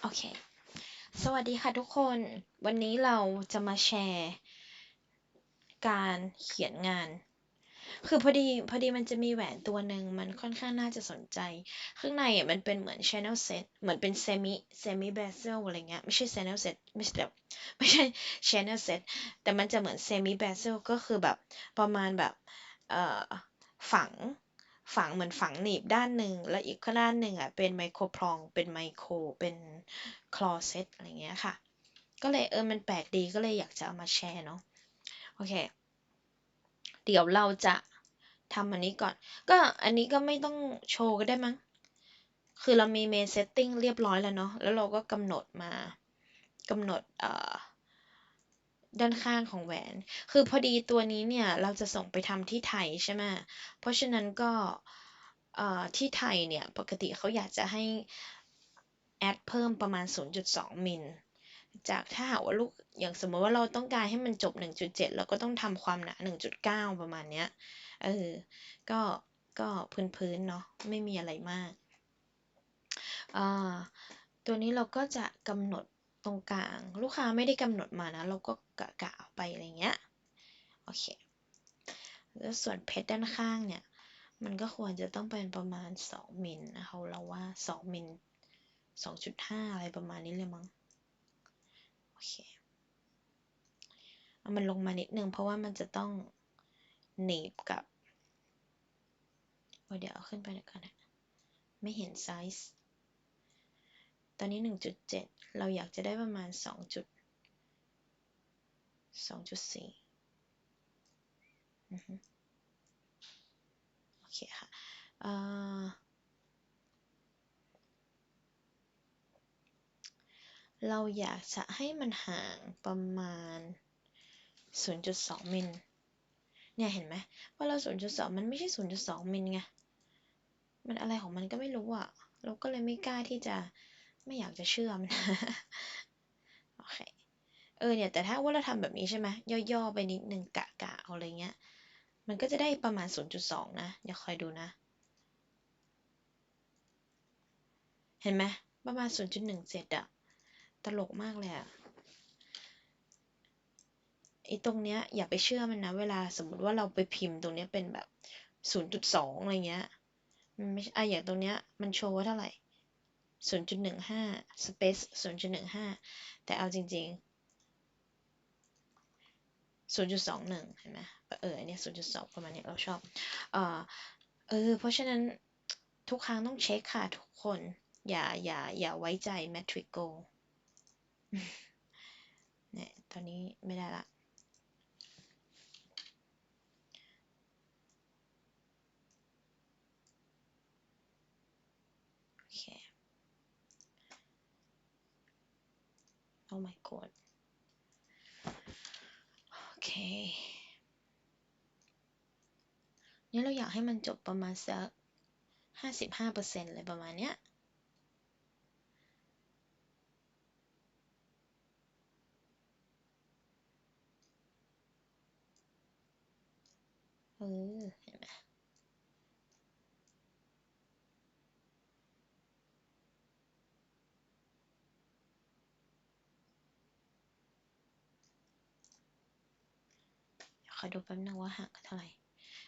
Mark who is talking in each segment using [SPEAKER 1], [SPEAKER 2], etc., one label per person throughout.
[SPEAKER 1] โอเค สวัสดีค่ะทุกคน วันนี้เราจะมาแชร์ การเขียนงาน คือพอดีพอดีมันจะมีแหวนตัวหนึ่งมันค่อนข้างน่าจะสนใจ ข้างในอะมันเป็นเหมือน channel set เหมือนเป็น semi semi bezel อะไรเงี้ย ไม่ใช่ channel set ไม่ใช่แบบไม่ใช่ channel set แต่มันจะเหมือน semi bezel ก็คือแบบประมาณแบบ เอ่อ ฝัง ฝังเหมือนฝังหนีบด้านหนึ่ง แล้วอีกด้านหนึ่งอะเป็นไมโครพรอง เป็นไมโคร เป็นคลอเซตอะไรเงี้ยค่ะ ก็เลยเออมันแปลกดีก็เลยอยากจะเอามาแชร์เนาะ โอเค เดี๋ยวเราจะทำอันนี้ก่อน ก็อันนี้ก็ไม่ต้องโชว์ก็ได้มั้ง คือเรามีเมนเซตติ้งเรียบร้อยแล้วเนาะ แล้วเราก็กำหนดมากำหนดเอ่อ ด้านข้างของแหวน คือพอดีตัวนี้เนี่ย เราจะส่งไปทำที่ไทยใช่ไหมเพราะฉะนั้นก็ที่ไทยเนี่ย ปกติเขาอยากจะให้แอดเพิ่มประมาณ 0.2 มิล จากถ้าหากว่าลูก อย่างสมมติว่าเราต้องการให้มันจบ 1.7เราก็ต้องทำความหนา 1.9 ประมาณเนี้ย เออ ก็ ก็พื้นๆเนาะ ไม่มีอะไรมากอ่าตัวนี้เราก็จะกำหนดตรงกลาง ลูกค้าไม่ได้กำหนดมานะ เราก็ กะกะไปอะไรเงี้ย โอเค แล้วส่วนเพชรด้านข้างเนี่ย มันก็ควรจะต้องเป็นประมาณ 2 มิลนะคะเราว่า 2 มิล 2.5 อะไรประมาณนี้เลยมั้ง โอเค เอามันลงมานิดนึงเพราะว่ามันจะต้องหนีบกับเดี๋ยวเอาขึ้นไปหน่อยก่อนนะ ไม่เห็นไซส์ ตอนนี้ 1.7 เราอยากจะได้ประมาณ 2จุด2.4โอเคค่ะเราอยากจะให้มันห่างประมาณ 0.2 มิล เนี่ยเห็นไหมว่าเรา 0.2 มันไม่ใช่ 0.2 มิลไง มันอะไรของมันก็ไม่รู้อะ เราก็เลยไม่กล้าที่จะไม่อยากจะเชื่อมัน เออเนี่ยแต่ถ้าว่าเราทำแบบนี้ใช่ไหมย่อๆไปนิดนึงกะกะเอาอะไรเงี้ย มันก็จะได้ประมาณ 0.2 นะเดี๋ยวคอยดูนะ เห็นไหมประมาณ 0.17อะตลกมากเลยอะไอ้ตรงเนี้ยอย่าไปเชื่อมันนะ เวลาสมมติว่าเราไปพิมพ์ตรงเนี้ยเป็นแบบ 0.2 อะไรเงี้ย มันไม่อะอย่างตรงเนี้ยมันโชว์ว่าเท่าไหร่ 0.15 space 0.15 แต่เอาจริง ๆ 0.21 เห็นไหมเอออันนี้0.2 ประมาณนี้เราชอบเออเออเพราะฉะนั้นทุกครั้งต้องเช็คค่ะทุกคน อย่าอย่าอย่าไว้ใจ Matrix Go เนี่ยตอนนี้ไม่ได้ละโอเค Oh my god เค นี่เราอยากให้มันจบประมาณสักห้าสิบห้าเปอร์เซ็นต์เลยประมาณเนี้ยเออเห็นไหม ขอดูแป๊บนึงว่าห่างกันเท่าไหร่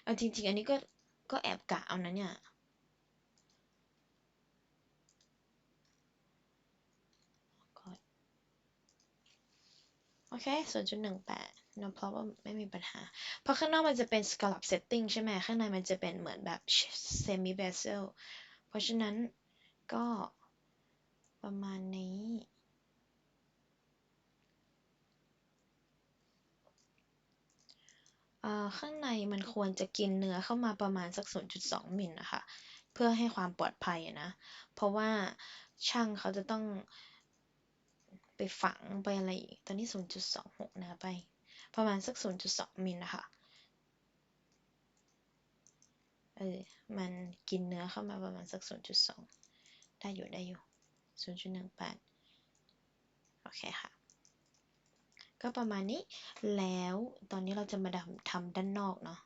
[SPEAKER 1] เอาจริง ๆ อันนี้ก็ก็แอบกะเอานะเนี่ย โอเค 0.18 no problem ไม่มีปัญหา เพราะข้างนอกมันจะเป็น scallop setting ใช่ไหม ข้างในมันจะเป็นเหมือนแบบ semi bezel เพราะฉะนั้นก็ประมาณนี้ ข้างในมันควรจะกินเนื้อเข้ามาประมาณสัก 0.2 มิลนะคะ เพื่อให้ความปลอดภัยนะ เพราะว่าช่างเขาจะต้องไปฝังไปอะไรอีก ตอนนี้ 0.26 นะไป ประมาณสัก 0.2 มิลนะคะเออ มันกินเนื้อเข้ามาประมาณสัก 0.2 ได้อยู่ได้อยู่ 0.18 โอเคค่ะ ก็ประมาณนี้ แล้วตอนนี้เราจะมาทำด้านนอกเนาะ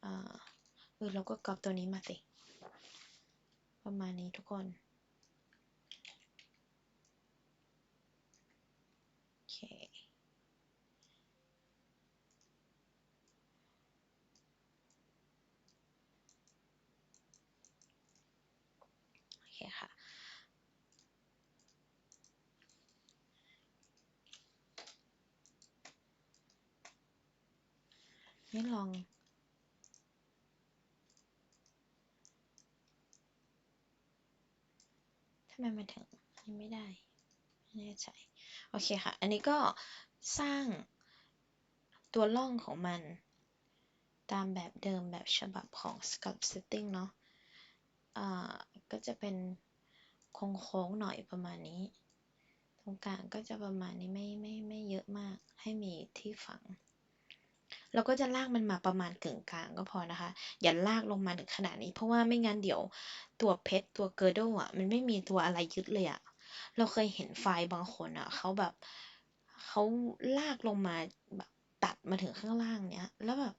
[SPEAKER 1] เออเราก็กรอบตัวนี้มาสิ ประมาณนี้ทุกคน นี่ลอง ทำไมมันถึงอันนี้ไม่ได้ไม่แน่ใจ โอเคค่ะ อันนี้ก็สร้างตัวร่องของมัน ตามแบบเดิมแบบฉบับของ Sculpt Setting เนาะอ่าก็จะเป็นโค้งๆหน่อยประมาณนี้ ตรงกลางก็จะประมาณนี้ไม่ไม่ไม่เยอะมากให้มีที่ฝัง เราก็จะลากมันมาประมาณกึ่งกลางก็พอนะคะ อย่าลากลงมาถึงขนาดนี้ เพราะว่าไม่งั้นเดี๋ยวตัวเพชรตัวเกอร์โดอะมันไม่มีตัวอะไรยึดเลยอะเราเคยเห็นไฟล์บางคนอะเขาแบบเขาลากลงมาแบบตัดมาถึงข้างล่างเนี้ย แล้วแบบ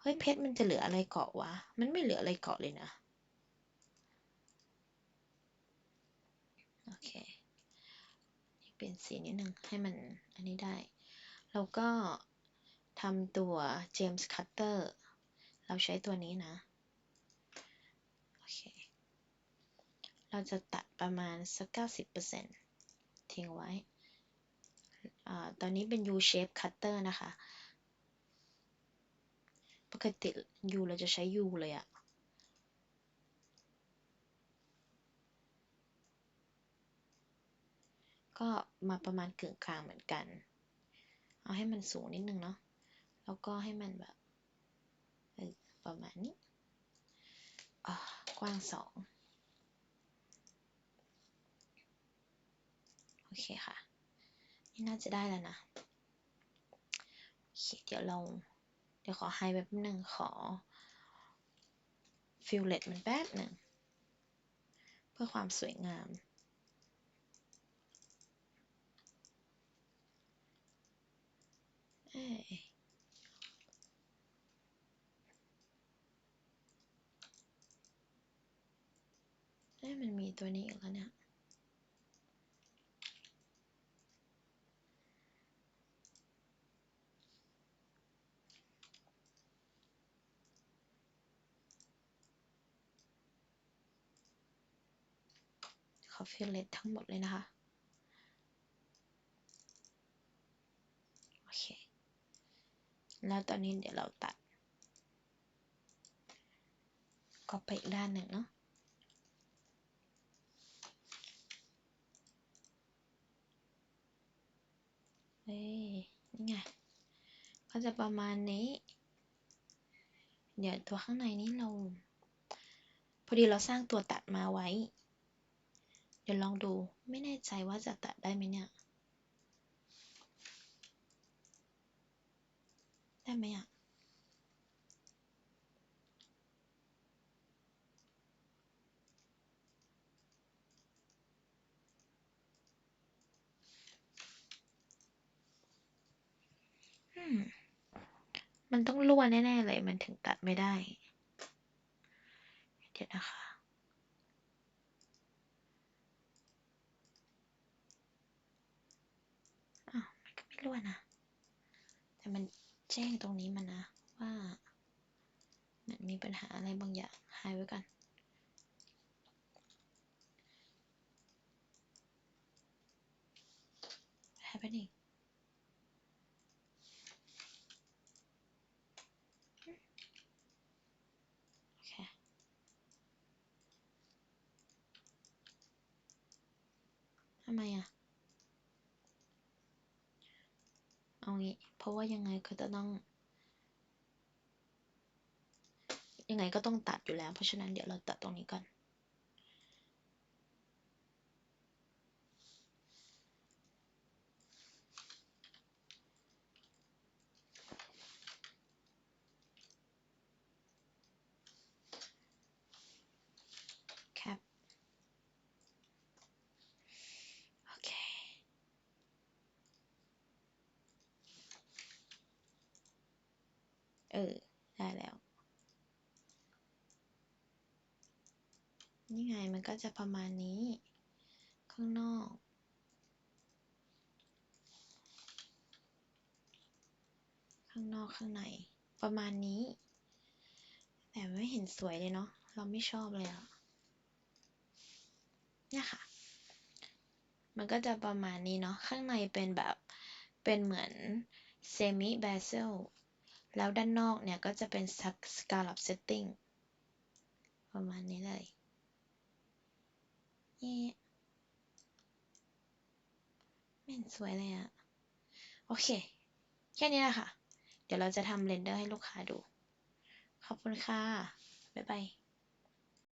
[SPEAKER 1] เฮ้ยเพชรมันจะเหลืออะไรเกาะวะมันไม่เหลืออะไรเกาะเลยนะโอเคเปลี่ยนสีนิดนึงให้มันอันนี้ได้ แล้วก็ ทำตัว James Cutter เราใช้ตัวนี้นะ โอเค เราจะตัดประมาณสัก 90%ทิ้งไว้ ตอนนี้เป็น U shape cutter นะคะ ปกติ U เราจะใช้ U เลยอะก็มาประมาณกึ่งกลางเหมือนกัน เอาให้มันสูงนิดนึงเนาะ แล้วก็ให้มันแบบประมาณนี้กว้างสองโอเคค่ะ นี่น่าจะได้แล้วนะโอเคเดี๋ยวเรา เดี๋ยวขอไฮแป๊บนึงขอฟิลเลตมันแป๊บหนึ่ง เพื่อความสวยงาม เอ้ยเอ้ย มีตัวนี้อีกแล้วเนี่ย ขอฟิลเลตทั้งหมดเลยนะคะ โอเค แล้วตอนนี้เดี๋ยวเราตัดก็ไปอีกด้านหนึ่งเนาะ เฮ้ยนี่ไง ก็จะประมาณนี้ เดี๋ยวตัวข้างในนี้เรา พอดีเราสร้างตัวตัดมาไว้ เดี๋ยวลองดู ไม่แน่ใจว่าจะตัดได้ไหมเนี่ย ได้ไหมอะ อืม มันต้องรั่วแน่ ๆ เลย มันถึงตัดไม่ได้ เดี๋ยวนะคะ อ้าว มันก็ไม่รั่วนะ แต่มันแจ้งตรงนี้มานะว่า มันมีปัญหาอะไรบางอย่าง หายไว้ก่อน happening โอเค ทำไมอะ เอางี้ เพราะว่า ยังไงก็จะต้อง ยังไงก็ต้องตัดอยู่แล้ว เพราะฉะนั้นเดี๋ยวเราตัดตรงนี้ก่อน แคป โอเค เออ ได้แล้ว นี่ไงมัน ก็จะประมาณนี้ ข้างนอก ข้างนอกข้างใน ประมาณนี้ แต่ไม่เห็นสวยเลยเนาะ เราไม่ชอบเลยอะเนี่ยค่ะ มันก็จะประมาณนี้เนาะ ข้างในเป็นแบบ เป็นเหมือนเซมิบ z เซลแล้วด้านนอกเนี่ยก็จะเป็น scallop setting ประมาณนี้เลย นี่ไม่เห็นสวยเลยอะโอเค แค่นี้แหละค่ะ เดี๋ยวเราจะทำเรนเดอร์ให้ลูกค้าดู ขอบคุณค่ะ บ๊ายบาย